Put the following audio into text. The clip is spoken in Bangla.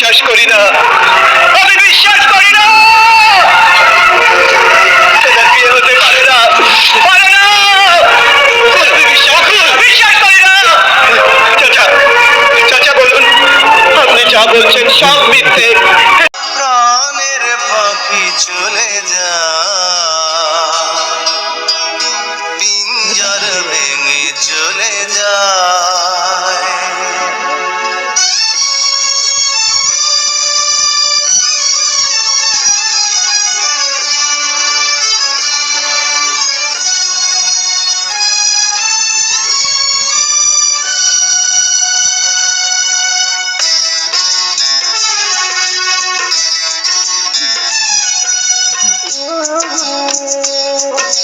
বিশ্বাস করি না। আমি বিশ্বাস করি না। বলুন, আপনি সব মিথ্যে। প্রাণের পাখি চলে যায়। you.